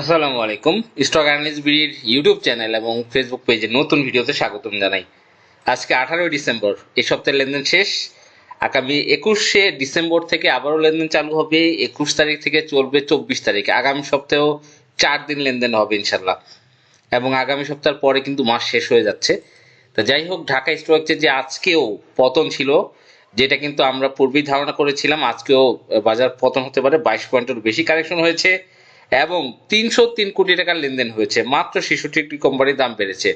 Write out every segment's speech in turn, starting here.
আসসালামু আলাইকুম। Stock analyst বিডির ইউটিউব চ্যানেল এবং ফেসবুক পেজে নতুন ভিডিওতে স্বাগতম জানাই। আজকে আঠারোই ডিসেম্বর এই সপ্তাহের লেনদেন শেষ। আগামী একুশে ডিসেম্বর থেকে আবারও লেনদেন চালু হবে। একুশ তারিখ থেকে চলবে চব্বিশ তারিখ। আগামী সপ্তাহেও চার দিন লেনদেন হবে ইনশাল্লাহ এবং আগামী সপ্তাহের পরে কিন্তু মাস শেষ হয়ে যাচ্ছে। তো যাই হোক, ঢাকা স্টক যে আজকেও পতন ছিল, যেটা কিন্তু আমরা পূর্বেই ধারণা করেছিলাম। আজকেও বাজার পতন হতে পারে। বাইশ পয়েন্টের বেশি কারেকশন হয়েছে। এবং তিনশো তিন কোটি টাকার লেনদেন হয়েছে। মাত্র ছেষট্টি কোম্পানির দাম বেড়েছে।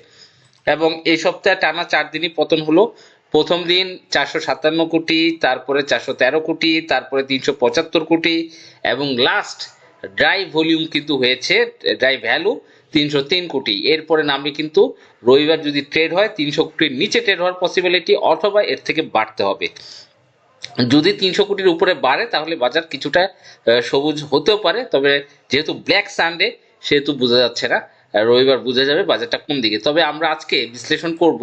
এবং এই সপ্তাহে টানা চার দিনই পতন হলো। প্রথম দিন চারশো সাতান্ন কোটি, তারপরে চারশো তেরো কোটি, তারপরে তিনশো পঁচাত্তর কোটি, এবং লাস্ট ড্রাই ভলিউম কিন্তু হয়েছে ড্রাই ভ্যালু তিনশো তিন কোটি। এরপরে নামবে কিন্তু রবিবার যদি ট্রেড হয়, তিনশো কোটির নিচে ট্রেড হওয়ার পসিবিলিটি অথবা এর থেকে বাড়তে হবে। যদি তিনশো কোটির উপরে বাড়ে, তাহলে বাজার কিছুটা সবুজ হতেও পারে। তবে যেহেতু ব্ল্যাক সানডে সেহেতু বোঝা যাচ্ছে না রবিবার বোঝা যাবে বাজারটা কোন দিকে। তবে আমরা আজকে বিশ্লেষণ করব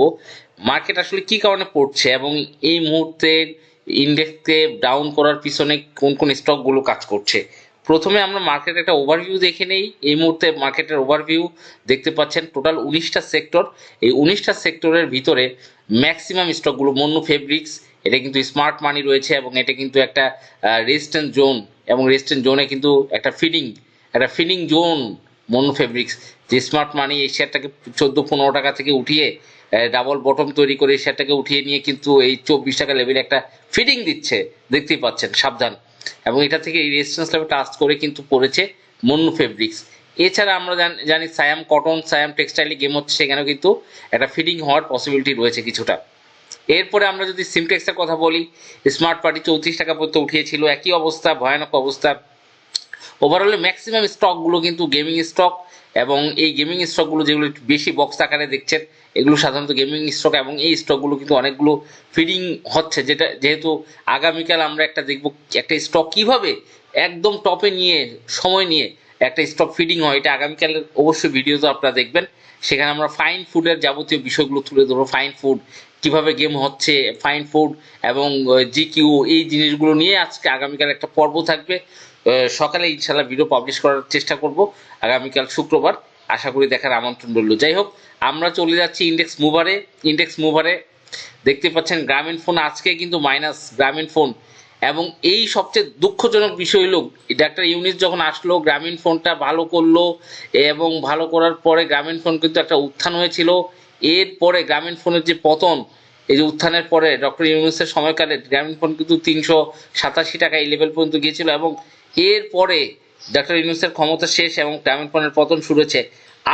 মার্কেট আসলে কি কারণে পড়ছে এবং এই মুহূর্তে ইন্ডেক্সকে ডাউন করার পিছনে কোন কোন স্টকগুলো কাজ করছে। প্রথমে আমরা মার্কেটের একটা ওভারভিউ দেখে নেই। এই মুহূর্তে মার্কেটের ওভারভিউ দেখতে পাচ্ছেন টোটাল উনিশটা সেক্টর এই উনিশটা সেক্টরের ভিতরে ম্যাক্সিমাম স্টকগুলো মন্নু ফেব্রিক্স এটা কিন্তু স্মার্ট মানি রয়েছে এবং এটা কিন্তু একটা রেজিস্ট্যান্ট জোন এবং রেজিস্ট্যান্ট জোনে কিন্তু একটা ফিডিং একটা ফিডিং জোন মন্নু ফেব্রিক্স যে স্মার্ট মানি এই শেয়ারটাকে চোদ্দ পনেরো টাকা থেকে উঠিয়ে ডাবল বটম তৈরি করে শেয়ারটাকে উঠিয়ে নিয়ে কিন্তু এই চব্বিশ টাকা লেভেলে একটা ফিডিং দিচ্ছে, দেখতেই পাচ্ছেন, সাবধান। এবং এটা থেকে এই রেজিস্ট্যান্স লেভেল টাচ করে কিন্তু পড়েছে মন্নু ফেব্রিক্স এছাড়া আমরা জান- জানি, সায়াম কটন সায়াম টেক্সটাইলে গেম হচ্ছে, সেখানেও কিন্তু একটা ফিডিং হওয়ার পসিবিলিটি রয়েছে কিছুটা। এরপরে আমরা যদি সিমটেক্সের কথা বলি, স্মার্ট পার্টি চৌত্রিশ টাকা পর্যন্ত উঠিয়েছিল, একই অবস্থা, ভয়ানক অবস্থা। ওভারঅলে ম্যাক্সিমাম স্টকগুলো কিন্তু গেমিং স্টক এবং এই গেমিং স্টকগুলো যেগুলো বেশি বক্স আকারে দেখছেন, এগুলো সাধারণত গেমিং স্টক এবং এই স্টকগুলো কিন্তু অনেকগুলো ফিডিং হচ্ছে, যেটা যেহেতু আগামীকাল আমরা একটা দেখব একটা স্টক কীভাবে একদম টপে নিয়ে, সময় নিয়ে একটা স্টক ফিডিং হয়, এটা আগামীকালের অবশ্যই ভিডিও তো আপনারা দেখবেন। সেখানে আমরা ফাইন ফুডের যাবতীয় বিষয়গুলো তুলে ধরবো। ফাইন ফুড কীভাবে গেম হচ্ছে ফাইন ফুড এবং জি কিউ এই জিনিসগুলো নিয়ে আজকে আগামীকাল একটা পর্ব থাকবে। সকালে ইনশাল্লাহ ভিডিও পাবলিশ করার চেষ্টা করব। আগামীকাল শুক্রবার, আশা করি দেখার আমন্ত্রণ রইল। যাই হোক, আমরা চলে যাচ্ছি ইন্ডেক্স মুভারে ইন্ডেক্স মুভারে দেখতে পাচ্ছেন গ্রামীণ ফোন আজকে কিন্তু মাইনাস গ্রামীণ ফোন এবং এই সবচেয়ে দুঃখজনক বিষয় হলো, ডাক্তার ইউনিস যখন আসলো, গ্রামীণ ফোনটা ভালো করল এবং ভালো করার পরে গ্রামীণ ফোন কিন্তু একটা উত্থান হয়েছিল। এরপরে গ্রামীণ ফোনের যে পতন, এই যে উত্থানের পরে ডক্টর ইউনুসের সময়কালে গ্রামীণ ফোন কিন্তু তিনশো সাতাশি টাকা এই লেভেল পর্যন্ত গিয়েছিল এবং এরপরে ডক্টর ইউনুসের ক্ষমতা শেষ এবং গ্রামীণ ফোনের পতন শুরু হয়েছে।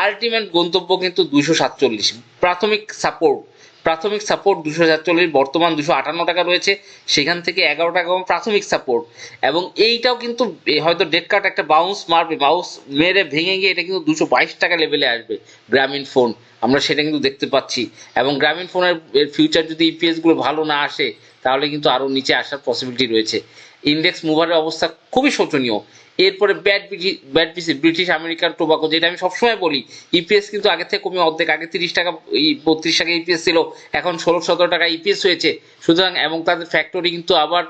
আলটিমেট গন্তব্য কিন্তু দুশো সাতচল্লিশ। প্রাথমিক সাপোর্ট প্রাথমিক সাপোর্ট দুশো সাতচল্লিশ, বর্তমান দুশো আটান্ন টাকা রয়েছে। সেখান থেকে এগারো টাকা এবং প্রাথমিক সাপোর্ট এবং এইটাও কিন্তু হয়তো ডেট কার্ড একটা বাউন্স মারবে বাউন্স মেরে ভেঙে গিয়ে এটা কিন্তু দুশো বাইশ টাকা লেভেলে আসবে গ্রামীণ ফোন আমরা সেটা কিন্তু দেখতে পাচ্ছি। এবং গ্রামীণ ফোনের ফিউচার যদি ইপিএসগুলো ভালো না আসে, তাহলে কিন্তু আরও নিচে আসার পসিবিলিটি রয়েছে। ইন্ডেক্স মুভারের অবস্থা খুবই শোচনীয়। এরপরে BAT BAT PC British American tobacco যেটা আমি সবসময় বলি ইপিএস কিন্তু আগে থেকে কমে অর্ধেক, আগে তিরিশ টাকা, এই বত্রিশ টাকা ইপিএস ছিল, এখন ষোলো, সতেরো টাকা ইপিএস হয়েছে। সুতরাং, এবং তাদের ফ্যাক্টরি কিন্তু আবার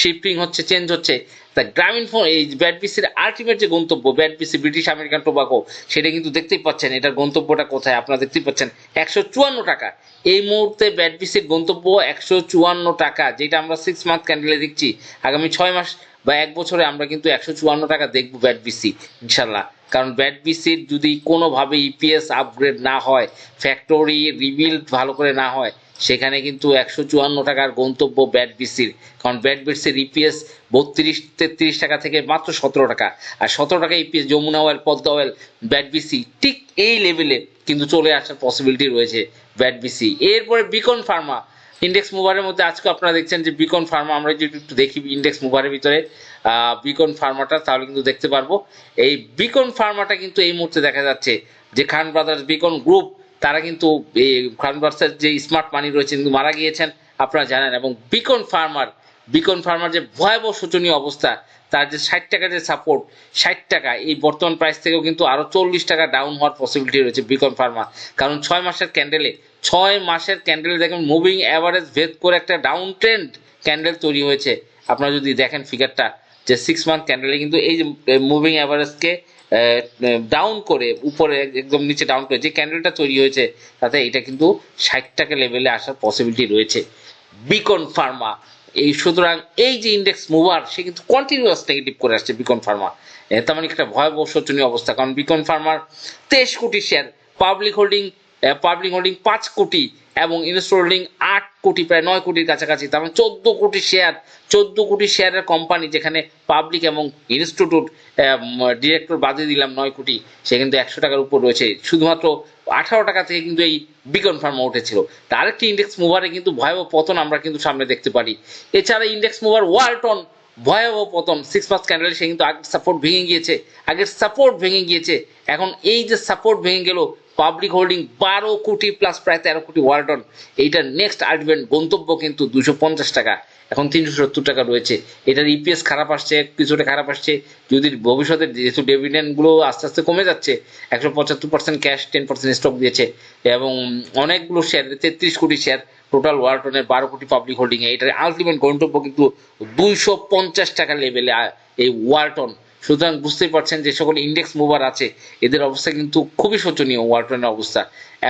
শিফটিং হচ্ছে চেঞ্জ হচ্ছে। তা গ্রামীণ ফোন এই ব্যাট পিসির আলটিমেট যে গন্তব্য BAT PC British American tobacco সেটা কিন্তু দেখতেই পাচ্ছেন। এটার গন্তব্যটা কোথায়? আপনারা দেখতেই পাচ্ছেন, একশো চুয়ান্ন টাকা। এই মুহূর্তে ব্যাট পিসির গন্তব্য একশো চুয়ান্ন টাকা, যেটা আমরা সিক্স মান্থ ক্যান্ডেলে দেখছি। আগামী ছয় মাস বা এক বছরে আমরা কিন্তু একশো চুয়ান্ন টাকা দেখব ব্যাট বিসি ইনশাল্লাহ। কারণ ব্যাট বিসির যদি কোনোভাবে ইপিএস আপগ্রেড না হয় ফ্যাক্টরি রিবিল্ড ভালো করে না হয় সেখানে কিন্তু একশো চুয়ান্ন টাকার গন্তব্য ব্যাট বিসির। কারণ ব্যাট বিসির ইপিএস বত্রিশ, তেত্রিশ টাকা থেকে মাত্র সতেরো টাকা। আর সতেরো টাকা EPS Jamuna oil Padma oil BAT BC, ঠিক এই লেভেলে কিন্তু চলে আসার পসিবিলিটি রয়েছে ব্যাট বিসি। এরপরে বিকন ফার্মা ইন্ডেক্স মুভারের মধ্যে আজকে আপনারা দেখছেন যে বিকন ফার্মা আমরা যদি একটু দেখি ইন্ডেক্স মুভারের ভিতরে বিকন ফার্মাটা তাহলে কিন্তু দেখতে পারব। এই বিকন ফার্মাটা কিন্তু এই মুহূর্তে দেখা যাচ্ছে যে খান ব্রাদার্স বিকন গ্রুপ তারা কিন্তু এই খান ব্রাদার্সের যে স্মার্ট মানি রয়েছে কিন্তু মারা গিয়েছেন, আপনারা জানেন। এবং বিকন ফার্মার বিকন ফার্মার যে ভয়াবহ শোচনীয় অবস্থা, তার যে ষাট টাকা যে সাপোর্ট ষাট টাকা, এই বর্তমান প্রাইস থেকেও কিন্তু আরও চল্লিশ টাকা ডাউন হওয়ার পসিবিলিটি রয়েছে বিকন ফার্মা কারণ ছয় মাসের ক্যান্ডেলে ছয় মাসের ক্যান্ডেলে দেখেন মুভিং অ্যাভারেজ ভেদ করে একটা ডাউন ট্রেন্ড ক্যান্ডেল তৈরি হয়েছে। আপনারা যদি দেখেন ফিগারটা যে সিক্স মান্থ ক্যান্ডেলে কিন্তু এই মুভিং অ্যাভারেজকে ডাউন করে, উপরে একদম নিচে ডাউন করে, যে ক্যান্ডেলটা তৈরি হয়েছে, তাতে এটা কিন্তু ষাট টাকা লেভেলে আসার পসিবিলিটি রয়েছে। বিকন ফার্মা এই সুতরাং এই যে ইন্ডেক্স মুভার সে কিন্তু কন্টিনিউয়াস নেগেটিভ করে আসছে বিকন ফার্মা তার মানে একটা ভয়াবহ শোচনীয় অবস্থা, কারণ বিকন ফার্মার তেইশ কোটি share public holding public holding পাঁচ কোটি এবং ইনস্টল হোল্ডিং আট কোটি, প্রায় নয় কোটির কাছাকাছি। তার মানে চোদ্দ কোটি শেয়ার চোদ্দ কোটি শেয়ারের কোম্পানি যেখানে পাবলিক এবং ইনস্টিটিউট ডিরেক্টর বাদে দিলাম নয় কোটি, সে কিন্তু একশো টাকার উপর রয়েছে। শুধুমাত্র আঠারো টাকা থেকে কিন্তু এই বিকন ফার্মা উঠেছিল। তার আরেকটি ইন্ডেক্স মুভারে কিন্তু ভয়াবহ পতন আমরা কিন্তু সামনে দেখতে পারি। এছাড়া ইন্ডেক্স মুভার ওয়ালটন ভয়াবহ পতন। সিক্স মাস ক্যান্ডেল সে কিন্তু আগের সাপোর্ট ভেঙে গিয়েছে। আগের সাপোর্ট ভেঙে গিয়েছে। এখন এই যে সাপোর্ট ভেঙে গেল পাবলিক হোল্ডিং বারো কোটি প্লাস প্রায় তেরো কোটি ওয়ালটন এইটার নেক্সট আলটিমেট গন্তব্য কিন্তু দুশো পঞ্চাশ টাকা। এখন তিনশো সত্তর টাকা রয়েছে। এটার ইপিএস খারাপ আসছে কিছুটা খারাপ আসছে। যদি ভবিষ্যতে যেহেতু ডিভিডেন্ডগুলো আস্তে আস্তে কমে যাচ্ছে, একশো পঁচাত্তর percent cash ten percent stock দিয়েছে, এবং অনেকগুলো শেয়ার তেত্রিশ কোটি শেয়ার টোটাল ওয়ালটনের বারো কোটি পাবলিক হোল্ডিং এটার আলটিমেট গন্তব্য কিন্তু দুইশো পঞ্চাশ টাকা লেভেলে এই ওয়ালটন সুতরাং বুঝতেই পারছেন যে সকল ইন্ডেক্স মুভার আছে, এদের অবস্থা কিন্তু খুবই শোচনীয় ওয়ালটনের অবস্থা।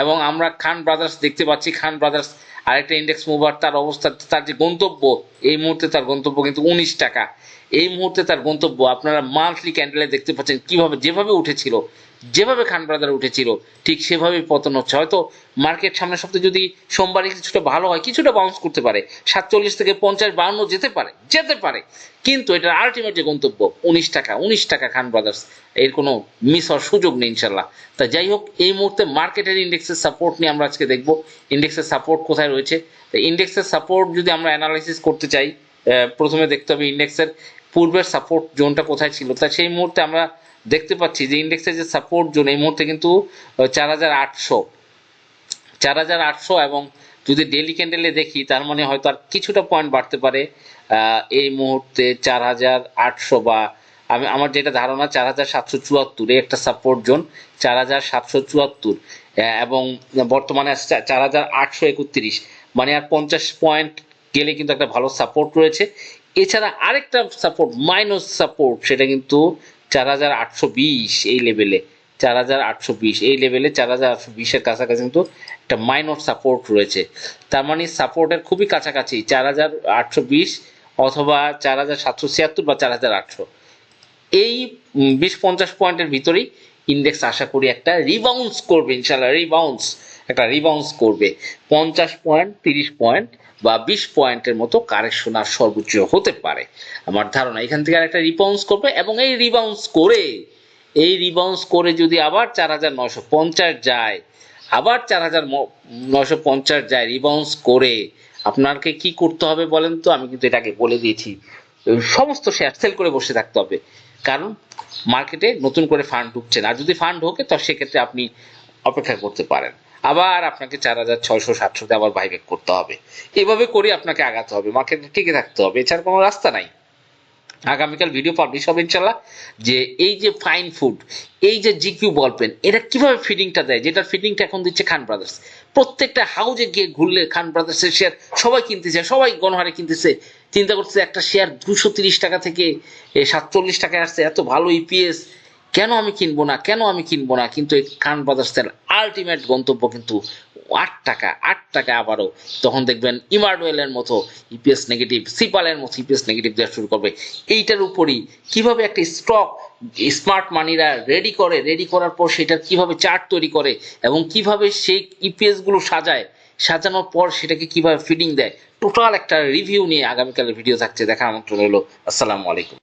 এবং আমরা খান ব্রাদার্স দেখতে পাচ্ছি, খান ব্রাদার্স আরেকটা ইন্ডেক্স মুভার তার অবস্থা, তার যে গন্তব্য, এই মুহূর্তে তার গন্তব্য কিন্তু উনিশ টাকা। এই মুহূর্তে তার গন্তব্য, আপনারা মান্থলি ক্যান্ডেলে দেখতে পাচ্ছেন কীভাবে, যেভাবে উঠেছিল যেভাবে খান ব্রাদার উঠেছিল, ঠিক সেভাবেই পতন হচ্ছে। হয়তো মার্কেট সামনের সপ্তাহে যদি সোমবারে কিছুটা ভালো হয়, কিছুটা বাউন্স করতে পারে। সাতচল্লিশ থেকে পঞ্চাশ বাউন্ন যেতে পারে যেতে পারে। কিন্তু এটার আলটিমেট যে গন্তব্য, উনিশ টাকা উনিশ টাকা খান ব্রাদার্স, এর কোনো মিস হওয়ার সুযোগ নেই ইনশাল্লাহ তা যাই হোক, এই মুহূর্তে মার্কেটের ইন্ডেক্সের সাপোর্ট নিয়ে আমরা আজকে দেখব ইন্ডেক্সের সাপোর্ট কোথায় রয়েছে। ইন্ডেক্সের সাপোর্ট যদি আমরা অ্যানালাইসিস করতে চাই প্রথমে দেখতে হবে ইন্ডেক্সের পূর্বের সাপোর্ট জোনটা কোথায় ছিল। তা সেই মুহূর্তে আমরা দেখতে পাচ্ছি যে ইন্ডেক্সের যে সাপোর্ট জোন এই মুহূর্তে কিন্তু চার হাজার আটশো। চার হাজার আটশো এবং যদি ডেলি ক্যান্ডেলে দেখি, তার মানে হয়তো আর কিছুটা পয়েন্ট বাড়তে পারে এই মুহূর্তে চার হাজার আটশো বা আমি, আমার যেটা ধারণা, চার হাজার সাতশো চুয়াত্তর, এই একটা সাপোর্ট জোন চার হাজার সাতশো চুয়াত্তর। এবং বর্তমানে চার হাজার আটশো একত্রিশ। মানে আর পঞ্চাশ পয়েন্ট গেলে কিন্তু একটা ভালো সাপোর্ট রয়েছে। এছাড়া আরেকটা সাপোর্ট মাইনাস সাপোর্ট সেটা কিন্তু চার হাজার আটশো বিশ এই লেভেলে চার হাজার আটশো বিশ, এই লেভেলে চার হাজার আটশো বিশের কাছাকাছি কিন্তু একটা মাইনর সাপোর্ট রয়েছে। তার মানে সাপোর্টের খুবই কাছাকাছি, চার হাজার আটশো বিশ অথবা চার হাজার সাতশো ছিয়াত্তর বা চার হাজার আটশো। এই বিশ পঞ্চাশ পয়েন্টের ভিতরেই ইন্ডেক্স আশা করি একটা রিবাউন্স করবে ইনশাল্লাহ রিবাউন্স একটা রিবাউন্স করবে। পঞ্চাশ পয়েন্ট তিরিশ পয়েন্ট বা বিশ পয়েন্টের মতো কারেকশন আর সর্বোচ্চ হতে পারে। আমার ধারণা, এখান থেকে আরেকটা রিবাউন্স করবে এবং এই রিবাউন্স করে, এই রিবাউন্স করে যদি আবার চার হাজার নশো পঞ্চাশ যায়, আবার চার হাজার নশো পঞ্চাশ যায় রিবাউন্স করে, আপনাকে কি করতে হবে বলেন তো? আমি কিন্তু এটাকে বলে দিয়েছি। সমস্ত শেয়ার সেল করে বসে থাকতে হবে। কারণ মার্কেটে নতুন করে ফান্ড ঢুকছে না। আর যদি ফান্ড ঢোকে, তো সেক্ষেত্রে আপনি অপেক্ষা করতে পারেন। আবার আপনাকে চার হাজার, ছয়শো সাতশোতে আবার বাইব্যাক করতে হবে। এভাবে করে আপনাকে আগাতে হবে। মার্কেটে টিকে থাকতে হবে। এছাড়া কোনো রাস্তা নাই। আগামীকাল ভিডিও পাবলিশ হবে ইনশাল্লাহ যে এই যে ফাইন ফুড এই যে জিকিউ বল পেন এটা কীভাবে ফিডিংটা দেয়? যেটার ফিডিংটা এখন দিচ্ছে খান ব্রাদার্স প্রত্যেকটা হাউজে গিয়ে ঘুরলে খান ব্রাদার্সের শেয়ার সবাই কিনতেছে, সবাই গণহারে কিনতেছে। চিন্তা করছে একটা শেয়ার দুশো তিরিশ টাকা থেকে সাতচল্লিশ টাকায় আসছে। এত ভালো ইপিএস কেন আমি কিনবো না, কেন আমি কিনবো না? কিন্তু এই খান ব্রাদার্সের আলটিমেট গন্তব্য কিন্তু আট টাকা আট টাকা আবারও। তখন দেখবেন ইমারডোয়েলের মতো ইপিএস নেগেটিভ সিপালের মতো ইপিএস নেগেটিভ দেওয়া শুরু করবে। এইটার উপরই কীভাবে একটা স্টক স্মার্ট মানিরা রেডি করে রেডি করার পর সেটার কীভাবে চার্ট তৈরি করে এবং কীভাবে সেই ইপিএসগুলো সাজায়, সাজানোর পর সেটাকে কীভাবে ফিডিং দেয় টোটাল একটা রিভিউ নিয়ে আগামীকালের ভিডিও থাকছে, দেখা আমন্ত্রণ রইল, আসসালামু আলাইকুম।